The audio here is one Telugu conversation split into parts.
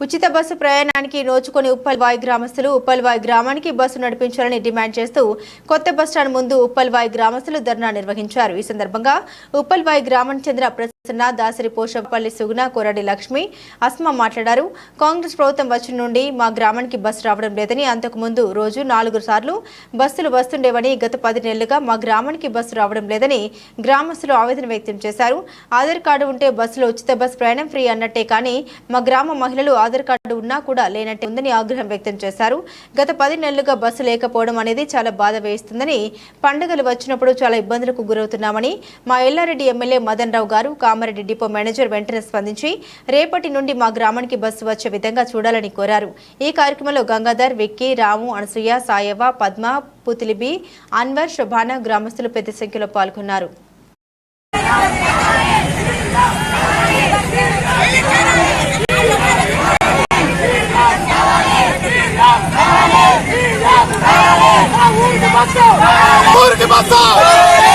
ఉచిత బస్సు ప్రయాణానికి నోచుకొని ఉప్పల్వాయి గ్రామస్తులు ఉప్పల్వాయి గ్రామానికి బస్సు నడిపించాలని డిమాండ్ చేస్తూ కొత్త బస్టాండ్ ముందు ఉప్పల్వాయి గ్రామస్తులు ధర్నా నిర్వహించారు. ఈ సందర్భంగా ఉప్పల్వాయి గ్రామానికి చెందిన ప్రసన్న దాసరి పోషపల్లి సుగుణ కొరడి లక్ష్మి అస్మా మాట్లాడారు. కాంగ్రెస్ ప్రభుత్వం వచ్చిన నుండి మా గ్రామానికి బస్సు రావడం లేదని అంతకుముందు రోజు నాలుగు సార్లు బస్సులు వస్తుండేవని గత పది నెలలుగా మా గ్రామానికి బస్సు రావడం లేదని గ్రామస్తులు ఆవేదన వ్యక్తం చేశారు. ఆధార్ కార్డు ఉంటే బస్సులో ఉచిత బస్సు ప్రయాణం ఫ్రీ అన్నట్టే కానీ మా గ్రామ మహిళలు ఆధార్ కార్డు ఉన్నా కూడా లేనట్టే ఉందని ఆగ్రహం వ్యక్తం చేశారు. గత పది నెలలుగా బస్సు లేకపోవడం అనేది చాలా బాధ వేస్తుందని పండుగలు వచ్చినప్పుడు చాలా ఇబ్బందులకు గురవుతున్నామని మా ఎల్లారెడ్డి ఎమ్మెల్యే మదన్ రావు గారు కామారెడ్డి డిపో మేనేజర్ వెంటనే స్పందించి రేపటి నుండి మా గ్రామానికి బస్సు వచ్చే విధంగా చూడాలని కోరారు. ఈ కార్యక్రమంలో గంగాధర్ విక్కీ రాము అనసూయ సాయవ పద్మ పుతిలిబి అన్వర్ శుభాన గ్రామస్తులు పెద్ద సంఖ్యలో పాల్గొన్నారు. ఊరికి బస్సు! డిఎం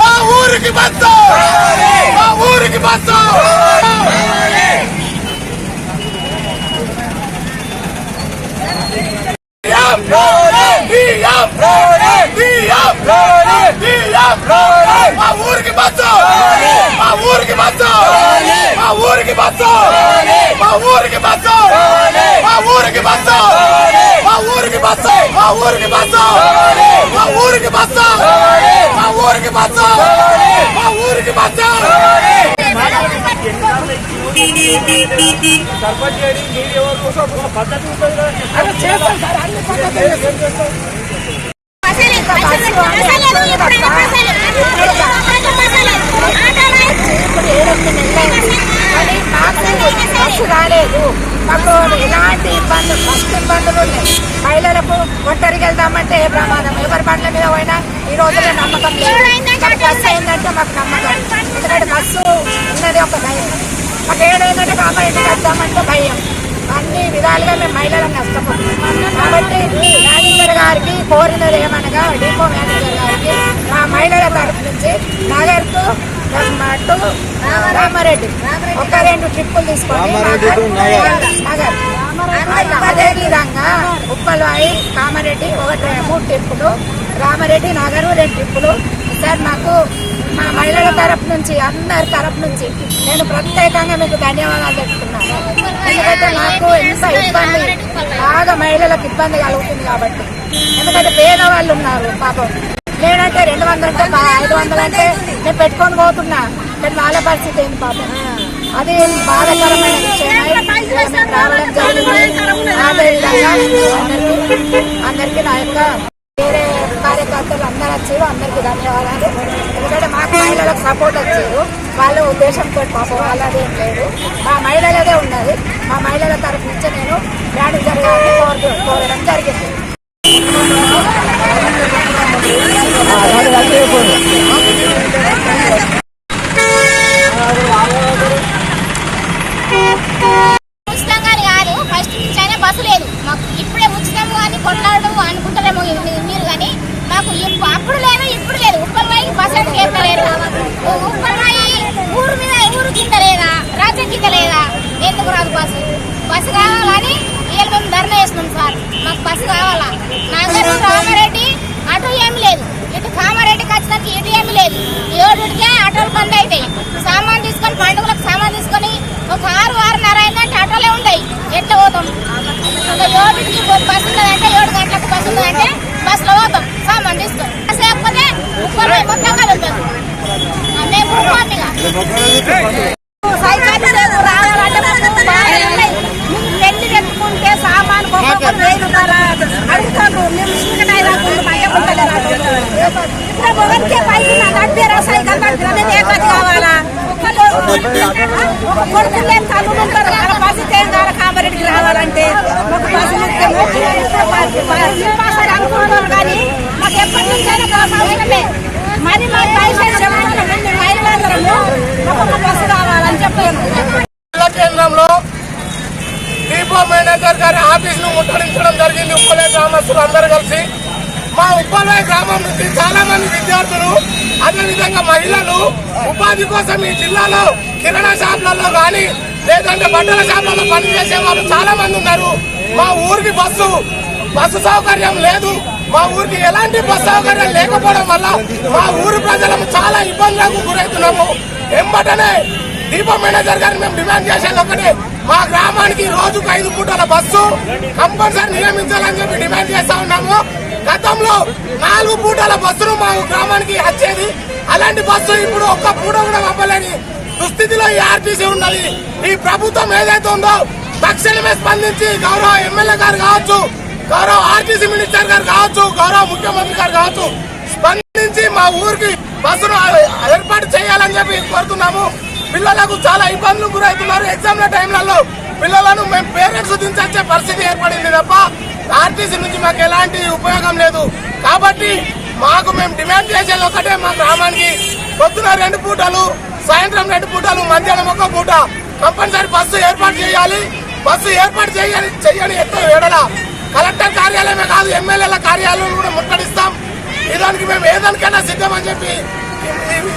మా ఊరికి బస్సు మా ఊరికి బస్సు మా ఊరికి బస్సు మా ఊరికి బస్సు మా ఊరికి బస్సు మా ఊరికి బస్సు మా ఊరికి బస్సు. మా ఊరికి బస్సు. మా ఊరికి బస్సు. మా ఊరికి బస్సు. మా ఊరికి బస్సు. మా ఊరికి బస్సు. సర్పంచ్ చేయడం మీరు ఎవరి కోసం ఒక పద్ధతి ఉంటుంది కదా ఇప్పుడు ఏడెనిమిది నెలలైంది కానీ మాకు బస్సు రాలేదు మాకు ఎలాంటి ఇబ్బందులు ఫస్ట్ ఇబ్బందులు ఉన్నాయి మహిళలకు ఒంటరికి వెళ్దామంటే ఏ ప్రమాదం? ఎవరి బండ్ల మీద పోయినా ఈ రోజుల్లో నమ్మకం లేదు. మాకు బస్సు అయిందంటే మాకు నమ్మకం. ఎందుకంటే బస్సు ఉన్నది ఒక భయం. మాకు ఏడైందంటే కామారెడ్డికి వెళ్దామంటే భయం. అన్ని విధాలుగా మేము మహిళలను నష్టపోతున్నాం. కాబట్టి మేనేజర్ గారికి కోరినది ఏమనగా డిపో మేనేజర్ గారికి మా మహిళల తరఫు నుంచి నగర్కు టు రామారెడ్డి. ఒక రెండు ట్రిప్పులు తీసుకొని నగర్. అదే విధంగా ఉప్పలవాయి కామారెడ్డి ఒకటి మూడు ట్రిప్పులు రామారెడ్డి నగరు రెండు ట్రిప్పులు సార్ మాకు మా మహిళల తరపు నుంచి అందరి తరపు నుంచి నేను ప్రత్యేకంగా మీకు ధన్యవాదాలు చెప్తున్నాను ఎందుకంటే నాకు ఎంత ఇబ్బంది బాగా మహిళలకు ఇబ్బంది కలుగుతుంది కాబట్టి. ఎందుకంటే పేదవాళ్ళు ఉన్నారు పాపం. నేనంటే రెండు వందలంటే బా- ఐదు వందలు అంటే నేను పెట్టుకొని పోతున్నా కానీ వాళ్ళ పరిస్థితి ఏంటి పాపం? అది బాధాకరమైన విషయం. రావడం జరిగింది. అదే విధంగా అందరికీ అందరికీ నా యొక్క వేరే కార్యకర్తలు అందరూ వచ్చారు. అందరికీ ధన్యవాదాలు. ఎందుకంటే మాకు మహిళలకు సపోర్ట్ వచ్చారు. వాళ్ళ ఉద్దేశంతో పాపం వాళ్ళది ఏం లేదు. మా మహిళలదే ఉన్నది. మా మహిళల తరఫు నుంచి నేను మేనేజర్ గారిని కోరు- కోరడం జరిగింది ఉచితంగా కాదు ఫస్ట్ నుంచి అయినా బస్సు లేదు మాకు ఇప్పుడే ఉచితం కానీ కొట్లాడు అనుకుంటారేమో మీ- మీరు కానీ మాకు ఇప్పు- అప్పుడు లేదు ఇప్పుడు లేదు ఉప్పలవాయి బస్సు అంటే ఎక్కలేరు ఉప్పలవాయి ఊరు మీద ఊరు కింద లేదా రాజ్యం కింద లేదా ఎందుకు రాదు బస్సు బస్సు కావాలని వీళ్ళు మేము ధర్నా వేస్తున్నాం సార్. మాకు బస్సు కావాలా? నగరు రామారెడ్డి అటు ఏమి లేదు. ఇటు కామారెడ్డికి వచ్చినాక ఇటు ఏమి లేదు. ఏడుకే ఆటోలు బంద్ అవుతాయి సామాన్ తీసుకొని పండుగలకు సామాన్ తీసుకొని ఒక ఆరు ఆరున్నర అయిందంటే ఆటోలే ఉంటాయి ఎట్లా పోతాం? ఒక ఏడుకి బస్సు ఉందంటే ఏడు గంటలకు బస్సు ఉందంటే మొగనికే పైకి నడిపే రసాయికల్ పడుతున్నా ఏర్పాటు కావాలా? కొడుకులు లేని తల్లులు డిపో మేనేజర్ గారి ఆఫీసును ముట్టడించడం జరిగింది. ఉప్పలే గ్రామస్తులు అందరూ కలిసి మా ఉప్పలవాయి గ్రామం నుంచి చాలా మంది విద్యార్థులు అదేవిధంగా మహిళలు ఉపాధి కోసం ఈ జిల్లాలో కిరాణా షాపులలో కానీ లేదంటే బట్టల షాపులలో పనిచేసే వాళ్ళు చాలా మంది ఉన్నారు. మా ఊరికి బస్సు బస్సు సౌకర్యం లేదు. మా ఊరికి ఎలాంటి బస్సు సౌకర్యం లేకపోవడం వల్ల మా ఊరు ప్రజలం చాలా ఇబ్బందులకు గురవుతున్నాము. ఎంబటనే డిపో మేనేజర్ గారిని మేము డిమాండ్ చేసేది ఒకటే మా గ్రామానికి రోజుకు ఐదు పూటల బస్సు కంపల్సరీ నియమించాలని చెప్పి డిమాండ్ చేస్తా ఉన్నాము. గతంలో నాలుగు పూటల బస్సులు మా గ్రామానికి వచ్చేది. అలాంటి బస్సు ఇప్పుడు ఒక్క పూట కూడా పంపలేని దుస్థితిలో ఈ ఆర్టీసీ ఉన్నది. ఈ ప్రభుత్వం ఏదైతే ఉందో తక్షణమే స్పందించి గౌరవ ఎమ్మెల్యే గారు కావచ్చు గౌరవ ఆర్టీసీ మినిస్టర్ గారు కావచ్చు గౌరవ ముఖ్యమంత్రి గారు కావచ్చు స్పందించి మా ఊరికి బస్సును ఏర్పాటు చేయాలని చెప్పి కోరుతున్నాము. పిల్లలకు చాలా ఇబ్బందులు గురవుతున్నారు. ఎగ్జామ్ల టైంలలో పిల్లలను మేము పేరెంట్స్ దించే పరిస్థితి ఏర్పడింది తప్ప ఆర్టీసీ నుంచి మాకు ఎలాంటి ఉపయోగం లేదు. కాబట్టి మాకు మేము డిమాండ్ చేసేది ఒకటే మా గ్రామానికి. పొద్దున రెండు పూటలు సాయంత్రం రెండు పూటలు మధ్యాహ్నం ఒక పూట కంపల్సరీ బస్సు ఏర్పాటు చేయాలి. బస్సు ఏర్పాటు చేయని చెయ్యని ఎత్తు ఏడల కలెక్టర్ కార్యాలయమే కాదు ఎమ్మెల్యేల కార్యాలయం కూడా ముట్టడిస్తాం. ఇదానికి దానికి మేము ఏదానికైనా సిద్ధమని చెప్పి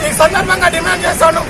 ఈ సందర్భంగా డిమాండ్ చేస్తాను